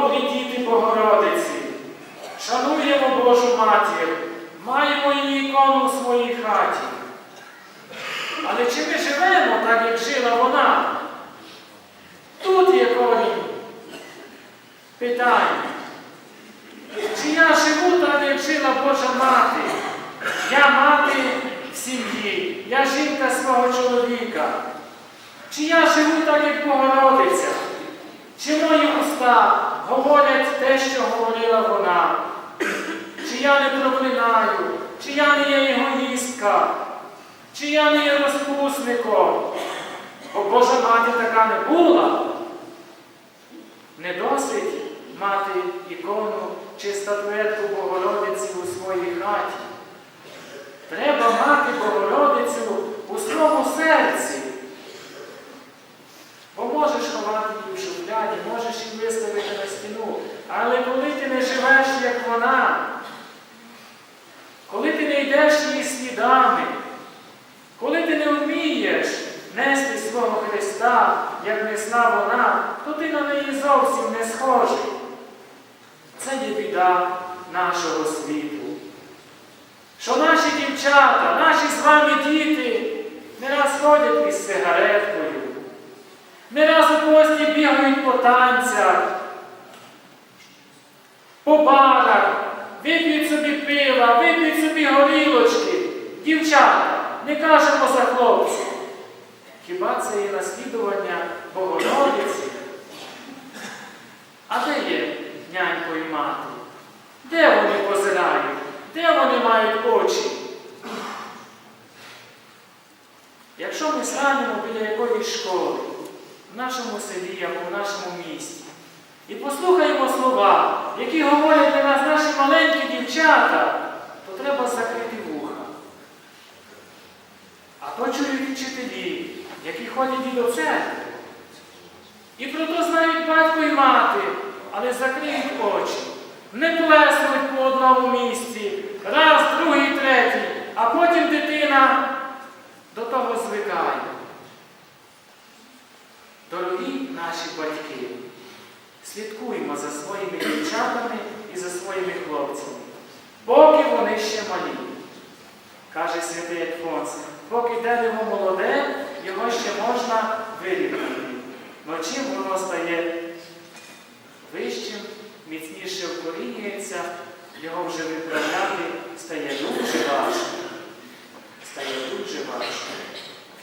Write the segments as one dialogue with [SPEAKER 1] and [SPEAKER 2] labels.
[SPEAKER 1] добрі діти Богородиці, шануємо Божу матір, маємо її ікону у своїй хаті. Але чи ми живемо так, як жила вона? Тут є корінь питання. Чи я живу так, як жила Божа мати? Я мати сім'ї, я жінка свого чоловіка. Чи я живу так, як Богородиця? Говорять те, що говорила вона? Чи я не проклинаю, чи я не є егоїстка, чи я не є розпусником? Бо Божа мати така не була. Не досить мати ікону чи статуетку Богородиці у своїй хаті. Треба мати Богородицю у своєму серці. Можеш ховати її в шухляді, можеш її виставити на стіну. Але коли ти не живеш, як вона, коли ти не йдеш її слідами, коли ти не вмієш нести свого Христа, як несла вона, то ти на неї зовсім не схожий. Це є біда нашого світу. Що наші дівчата, наші з вами діти не раз ходять із сигареткою, не раз у пості бігають по танцях, по барах, вип'ють собі пива, вип'ють собі горілочки. Дівчата, не кажемо за хлопців. Хіба це є наслідування Богородиці? А де є нянько і мати? Де вони позирають? Де вони мають очі? Якщо ми станемо біля якоїсь школи, в нашому селі або в нашому місті, і послухаємо слова, які говорять для нас наші маленькі дівчата, то треба закрити вуха. А то чують вчителі, які ходять і до церкви. І про то знають батько і мати, але закриють очі. Не плеснуть по одному місці, раз, другий, третій, а потім Батьки, слідкуємо за своїми дівчатами і за своїми хлопцями, поки вони ще малі. Каже святий Альфонс, поки дерево молоде, його ще можна вирівняти. Но чим воно стає вищим, міцніше вкорінюється, його вже виправляти стає дуже важко. Стає дуже важко.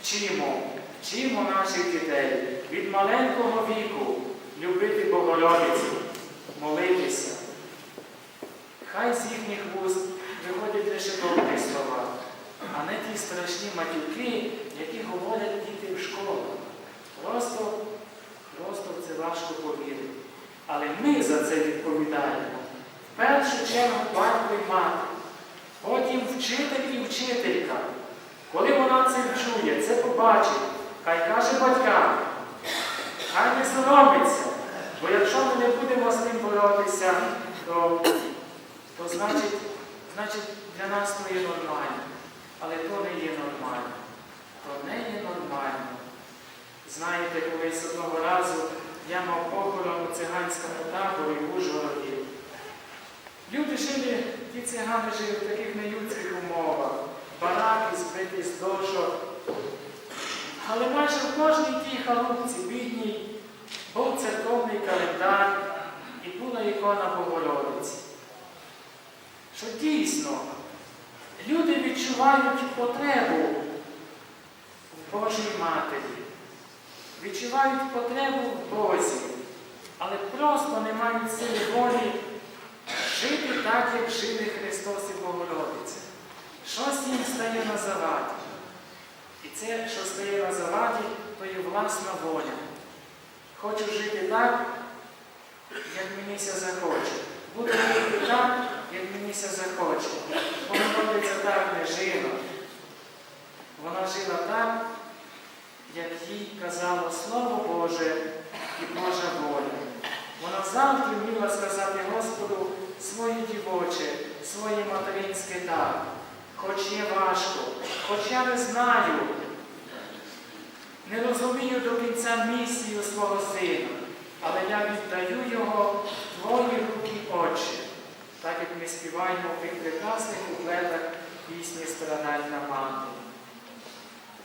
[SPEAKER 1] Вчимо, вчимо наших дітей від маленького віку любити Богородицю, молитися. Хай з їхніх вуст виходять лише добрі слова, а не ті страшні матюки, які говорять діти в школах. Просто, просто це важко повірити. Але ми за це відповідаємо. В першу чергу батько і мати, потім вчитель і вчителька. Коли вона це чує, це побачить, хай каже батькам, хай не соромиться. Бо якщо ми не будемо з ним боротися, то, то значить, значить для нас то є нормально. Але то не є нормально. То не є нормально. Знаєте, колись одного разу я мав похорон у циганському таборі в Ужгороді. Люди жили, ті цигани жили в таких неюдських умовах, бараки збиті з дошок. Але майже в кожній тій халупці бідній був церковний календар і була ікона Богородиці. Що дійсно люди відчувають потребу в Божій Матері, відчувають потребу в Бозі, але просто не мають сили волі жити так, як жили Христос і Богородиця. Щось їм стає на заваді. І це, що стає на заваді, то є власна воля. Хочу жити так, як мені захоче. Буду жити так, як мені захоче. Богородиця так не жила. Вона жила так, як їй казало Слово Боже і Божа воля. Вона завжди вміла сказати Господу своє дівоче, своє материнське так. Хоч є важко, хоч я не знаю, не розумію до кінця місію свого сина, але я віддаю його твої руки очі, так як ми співаємо в тих прекрасних куплетах пісні Страдальна мати.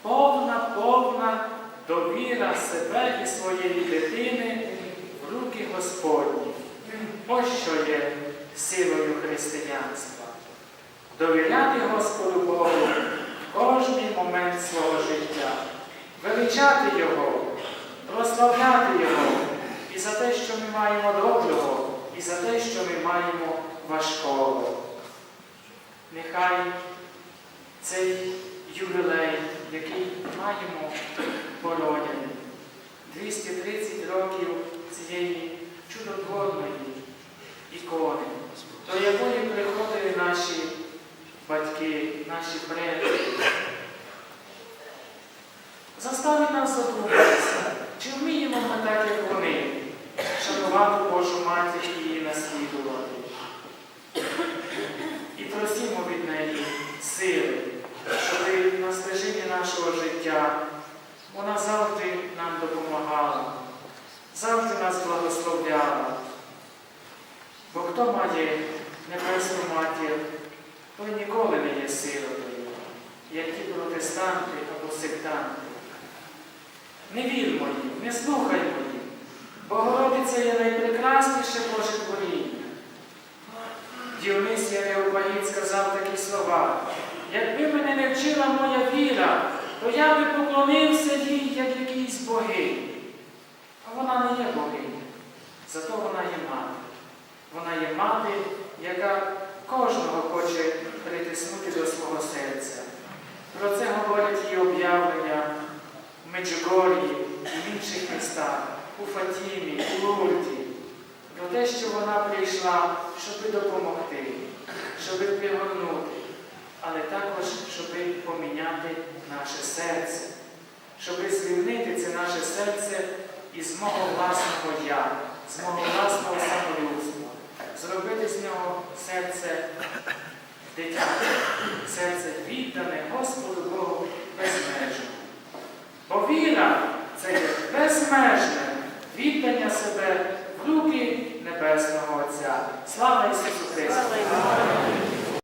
[SPEAKER 1] Повна, повна довіра себе і своєї дитини в руки Господні. Ось що є силою християнства. Довіряти Господу Богу кожний момент свого життя, величати Його, прославляти Його і за те, що ми маємо доброго, і за те, що ми маємо важкого. Нехай цей ювілей, який маємо бороняний, Заставить нас задуматися, чи вміємо ми так, як вони, шанувати Божу матір і її наслідувати. І просимо від неї сили, щоб на стежині нашого життя вона завжди нам допомагала, завжди нас благословляла. Бо хто має небесну матір, той ніколи не є сиротою, як ті протестанти або сектанти. Не вірмо їм, не слухаймо їм. Богородиця є найпрекрасніше Боже творіння. Діонисія Неопагіт сказав такі слова. Якби мене не вчила моя віра, то я би поклонився їй, як якійсь богині. А вона не є богиня, зато вона є мати. Вона є мати, яка кожного хоче притиснути до свого серця. Про це говорять її об'явлення в Меджугор'ї і в інших містах, у Фатімі, у Лурді. Про те, що вона прийшла, щоб допомогти, щоб пригорнути, але також, щоб поміняти наше серце, щоб звільнити це наше серце із мого власного я, з мого власного самолюбства, зробити з нього серце дитяче, серце віддане Господу Богу безмежно. Бо віра це безмежне віддання себе в руки Небесного Отця. Слава Ісусу Христу!